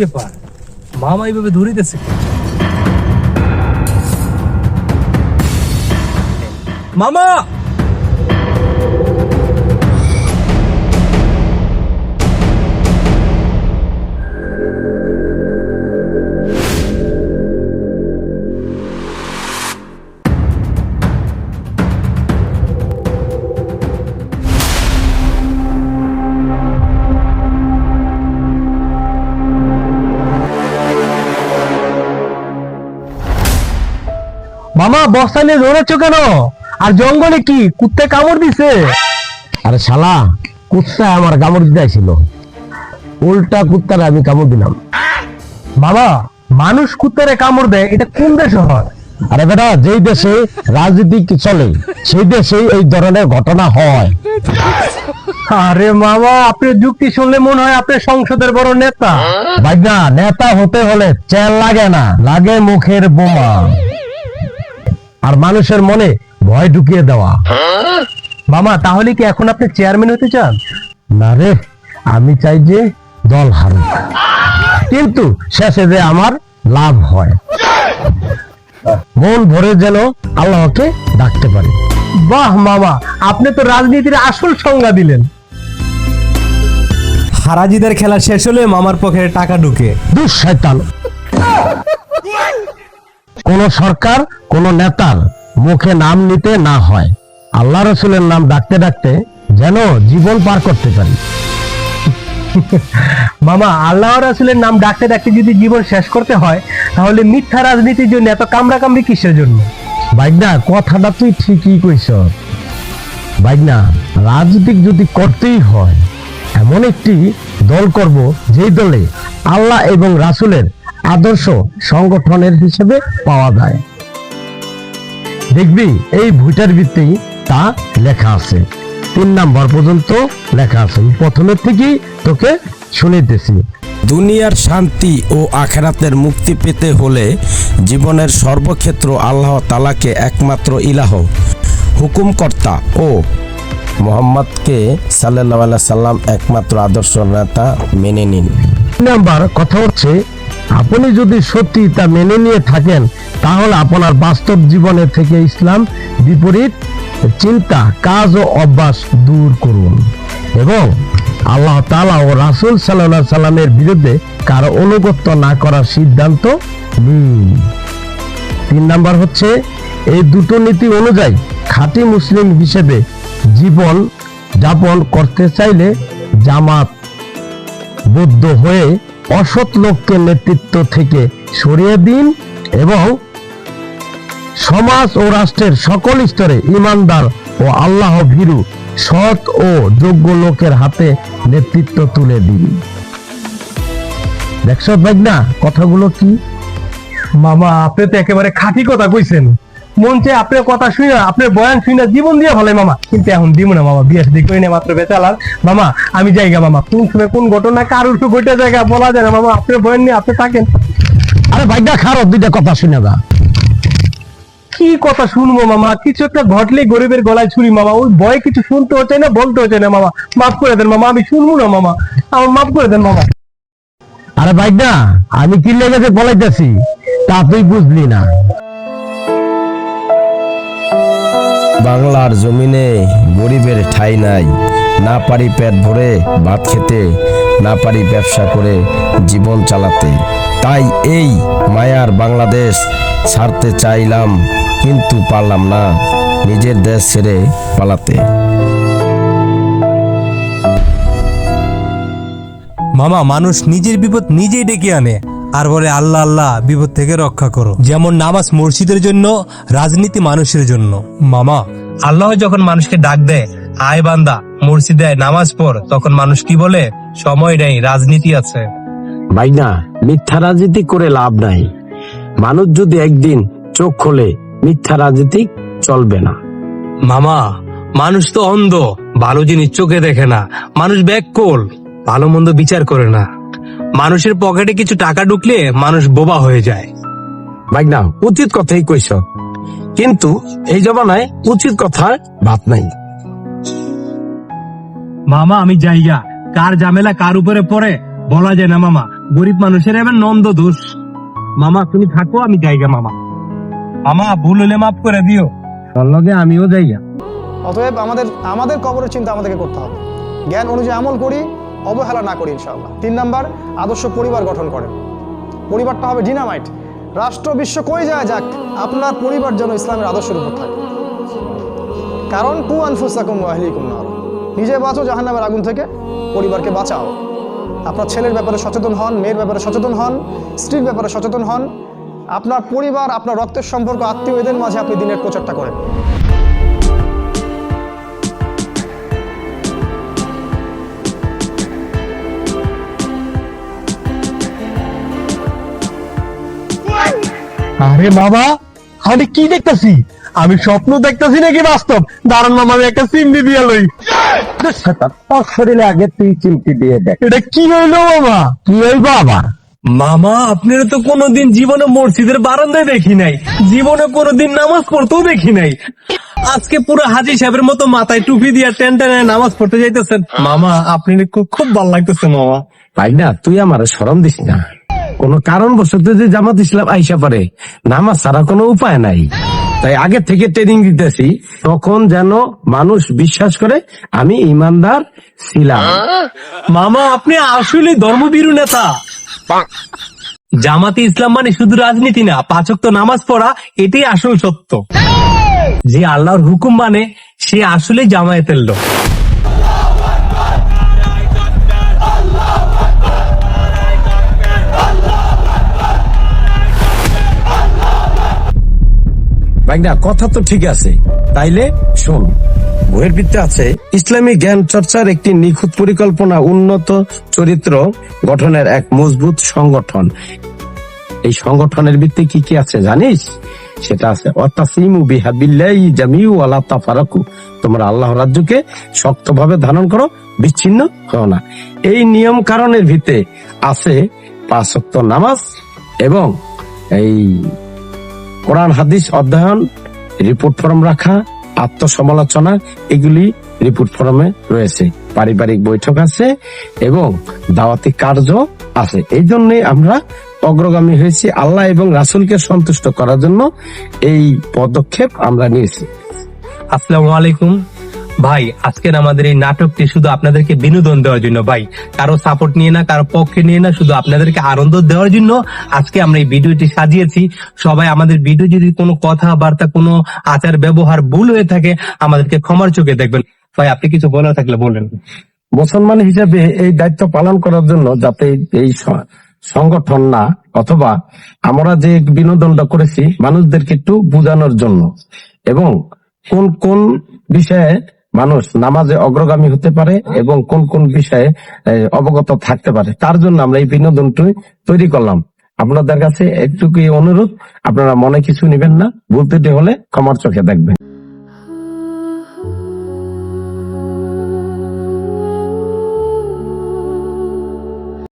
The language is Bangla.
ব্যাপার? মামা এইভাবে ধরিতেছে মামা! মামা, বস্তা নিয়ে দৌড়াচ্ছ কেন? আর জঙ্গলে কি কুত্তে কামড় দিছে? আরে শালা, কুত্তা আমার কামড় দিতে ছিল উল্টা কুত্তারে আমি কামড় দিলাম। মামা, মানুষ কুত্তারে কামড় দেয়, এটা কোন দেশে হয়? আরে বেটা, যেই দেশে রাজনীতি চলে, সেই দেশে এই ধরনের ঘটনা হয়। আরে মামা, আপনার যুক্তি শুনলে মনে হয় আপনি সংসদের বড় নেতা। ভাইনা নেতা হতে হলে চেল লাগে না, লাগে মুখের বোমা। আর মানুষের মনে ভয় ঢুকিয়ে দেওয়া। মামা তাহলে কি এখন আপনি চেয়ারম্যান হতে চান? না রে আমি চাই যে দল হারুক। কিন্তু শেষে যে আমার লাভ হয়। মন ভরে যেন আল্লাহকে ডাকতে পারি। বাহ মামা আপনি তো রাজনীতির আসল সংজ্ঞা দিলেন। হারাজিদের খেলা শেষ হলে মামার পকেটে টাকা ঢুকে। দুঃশয়তান কোন সরকার, কোন নেতার মুখে নাম নিতে না হয়। আল্লাহ রসুলের নাম ডাকতে ডাকতে যেন জীবন পার করতে পারি। মামা, আল্লাহ রাসুলের নাম ডাকতে ডাকতে যদি জীবন শেষ করতে হয়, তাহলে মিথ্যা রাজনীতির জন্য এত কামড়া কামড়ি কিসের জন্য? বাইকনা কথাটা তুই ঠিকই কইস। বাইকনা রাজনীতি যদি করতেই হয়, এমন একটি দল করব, যেই দলে আল্লাহ এবং রাসুলের আদর্শ সংগঠনের হিসেবে পাওয়া যায়। দেখবি এই ভুটার ভিত্তেই তা লেখা আছে। তিন নাম্বার পর্যন্ত লেখা আছে। প্রথমের থেকেই তোকে শুনিতেছি দুনিয়ার শান্তি ও আখেরাতের মুক্তি পেতে হলে জীবনের সর্বক্ষেত্র আল্লাহ তালাকে একমাত্র ইলাহ হুকুমকর্তা ও মোহাম্মদকে সাল্লাহ সাল্লাম একমাত্র আদর্শ নেতা মেনে নিন। নাম্বার কথা হচ্ছে আপনি যদি সত্যি তা মেনে নিয়ে থাকেন, তাহলে আপনার বাস্তব জীবনে থেকে ইসলাম বিপরীত চিন্তা, কাজ ও অভ্যাস দূর করুন। এবং আল্লাহ তালা ও রাসুল সাল্লাহ সাল্লামের বিরুদ্ধে কারও অনুগত্য না করার সিদ্ধান্ত নিন। তিন নাম্বার হচ্ছে, এই দুটো নীতি অনুযায়ী খাঁটি মুসলিম হিসেবে জীবন যাপন করতে চাইলে জামাত বদ্ধ হয়ে অসৎ লোককে নেতৃত্ব থেকে সরিয়ে দিন এবং সমাজ ও রাষ্ট্রের সকল স্তরে ইমানদার ও আল্লাহ ভীরু, সৎ ও যোগ্য লোকের হাতে নেতৃত্ব তুলে দিন। দেখছ ভাই না কথাগুলো কি? মামা, আপনি তো একেবারে খাঁটি কথা কইছেন। মন চাই আপনার কথা শুনে আপনার বয়ান শুনে জীবন দিয়ে ভালো মামা। কিন্তু এখন দিব না মামা বিয়ে শাদী করি না মাত্র বেচালার। মামা আমি জায়গা মামা কোন সময় কোন ঘটনা কারোর তো গোটা জায়গা বলা যায় না মামা আপনার বয়ান নিয়ে আপনি থাকেন। আরে ভাইটা খারাপ দুইটা কথা শুনে যা। কি কথা শুনব মামা? কিছু একটা ঘটলেই গরিবের গলায় ছুরি মামা। ওই ভয় কিছু শুনতে হচ্ছে না বলতে হচ্ছে না মামা। মাফ করে দেন মামা আমি শুনব না মামা। আমার মাফ করে দেন মামা। আরে ভাইটা আমি কি লেগেছে বলাইতেছি? তা তুই বুঝলি না। বাংলার জমিনে গরিবের ঠাই নাই। না পারি পেট ভরে ভাত খেতে, না পারি ব্যবসা করে জীবন চালাতে। তাই এই মায়ার বাংলাদেশ ছাড়তে চাইলাম, কিন্তু পারলাম না নিজের দেশ ছেড়ে পালাতে। মামা, মানুষ নিজের বিপদ নিজেই ডেকে আনে। আর বলে আল্লাহ আল্লাহ বিপদ থেকে রক্ষা করো। যেমন নামাজ মসজিদের জন্য রাজনীতি মানুষের জন্য। মামা আল্লাহ যখন মানুষকে ডাক দেয় আয় বান্দা মসজিদে নামাজ পড় তখন মানুষ কি বলে? সময় নেই রাজনীতি আছে। ভাইনা মিথ্যা রাজনীতি করে লাভ নাই। মানুষ যদি একদিন চোখ খোলে মিথ্যা রাজনীতি চলবে না। মামা মানুষ তো অন্ধ ভালো জিনিস চোখে দেখে না। মানুষ ব্যাককল ভালো মন্দ বিচার করে না। মানুষের পকেটে কিছু টাকা ঢুকলে মানুষ বোবা হয়ে যায়। ভাইনা উচিত কথাই কইস কিন্তু এই জমানায় উচিত কথার ভাত নাই। মামা আমি জায়গা কার ঝামেলা কার উপরে পড়ে বলা যায় না মামা। গরিব মানুষের এবার নন্দ দোষ। মামা তুমি থাকো আমি জায়গা মামা। মামা ভুল হলে মাফ করে দিও। তার লগে আমিও জায়গা অতএব আমাদের আমাদের কবরের চিন্তা আমাদেরকে করতে হবে। জ্ঞান অনুযায়ী আমল করি অবহেলা না করি ইনশাআল্লাহ। তিন নাম্বার, আদর্শ পরিবার গঠন করেন। পরিবারটা হবে ডিনামাইট। রাষ্ট্র বিশ্ব কই যায় যাক, আপনার পরিবার যেন ইসলামের আদর্শের উপর থাকে। কারণ, কু আনফুসাকুম আহলিকুম নার। নিজে বাঁচো জাহান্নামের আগুন থেকে, পরিবারকে বাঁচাও। আপনার ছেলের ব্যাপারে সচেতন হন, মেয়ের ব্যাপারে সচেতন হন, স্ত্রীর ব্যাপারে সচেতন হন। আপনার পরিবার, আপনার রক্তের সম্পর্ক আত্মীয় এদের মাঝে আপনি দিনের প্রচারটা করেন। আরে বাবা আমি কি দেখতাছি? আমি স্বপ্ন দেখতাছি নাকি বাস্তব? দাঁড়ান মামা আমি একটা সিম দিয়ে লই। তোর শরীরে আগে তুই চিমটি দিয়ে দেখ। এটা কি হইল মামা? কি হইব আবার? মামা আপনারা তো কোনোদিন জীবনে মসজিদের বারান্দায় দেখি নাই। জীবনে কোনোদিন নামাজ পড়তেও দেখি নাই। আজকে পুরো হাজি সাহেবের মতো মাথায় টুপি দিয়ে টেন টেনে নামাজ পড়তে যাইতেছেন। মামা আপনি খুব খুব ভালো লাগতেছে মামা। তাই না? তুই আমার সরম দিস না। কোন কারণ বসত যে জামাত ইসলাম আইসা পারে, নামাজ ছাড়া কোনো উপায় নাই। তাই আগে থেকে ট্রেনিং দিতেছি, তখন যেন মানুষ বিশ্বাস করে, আমি ইমানদার ছিলাম। মামা, আপনি আসলে ধর্মবীরু নেতা। জামাতে ইসলাম মানে শুধু রাজনীতি না পাচক তো নামাজ পড়া, এটাই আসল সত্য। যে আল্লাহর হুকুম মানে সে আসলে জামায়াতের লোক। ভাইনা কথা তো ঠিক আছে। তাইলে শোন, বইয়ের ভিত্তি আছে, ইসলামী জ্ঞান চর্চার একটি নিখুঁত পরিকল্পনা উন্নত চরিত্র গঠনের এক মজবুত সংগঠন। এই সংগঠনের ভিত্তি কি কি আছে জানিস? সেটা আছে অতাসিমু বিহাবিল্লাহি জামিউ আলা তাফারাকু। তোমরা আল্লাহ রাজ্যকে শক্তভাবে ধারণ করো, বিচ্ছিন্ন হও না। এই নিয়ম কারণের ভিত্তে আছে পাঁচ নামাজ এবং এই কোরআন, হাদিস, অধ্যয়ন রিপোর্ট ফর্ম রাখা, আত্মসমালোচনা, এগুলি রিপোর্ট ফর্মে রয়েছে। পারিবারিক বৈঠক আছে এবং দাওয়াতি কার্য আছে। এই জন্যই আমরা অগ্রগামী হয়েছি আল্লাহ এবং রাসুলকে সন্তুষ্ট করার জন্য। এই পদক্ষেপ আমরা নিয়েছি। আসসালামু আলাইকুম। ভাই, আজকের আমাদের এই নাটকটি শুধু আপনাদেরকে বিনোদন দেওয়ার জন্য, ভাই। কারও সাপোর্ট নিয়ে না, কারও পক্ষে নিয়ে না, শুধু আপনাদেরকে আনন্দ দেওয়ার জন্য আজকে আমরা এই ভিডিওটি সাজিয়েছি। সবাই আমাদের ভিডিও যদি কোনো কথাবার্তা, কোনো আচার ব্যবহার ভুল হয়ে থাকে, আমাদেরকে ক্ষমার চোখে দেখবেন। ভাই, আপনি কিছু বলার থাকলে বলেন। মুসলমান হিসেবে এই দায়িত্ব পালন করার জন্য যাতে এই সংগঠন না, অথবা আমরা যে বিনোদনটা করেছি, মানুষদেরকে একটু বোঝানোর জন্য, এবং কোন কোন বিষয়ে মানুষ নামাজে অগ্রগামী হতে পারে এবং কোন কোন বিষয়ে অবগত থাকতে পারে। তার জন্য আমরা এই বিনোদনটি তৈরি করলাম। আপনাদের কাছে একটুকুই অনুরোধ, আপনারা মনে কিছু নেবেন না, ভুল হলে ক্ষমার চোখে দেখবেন।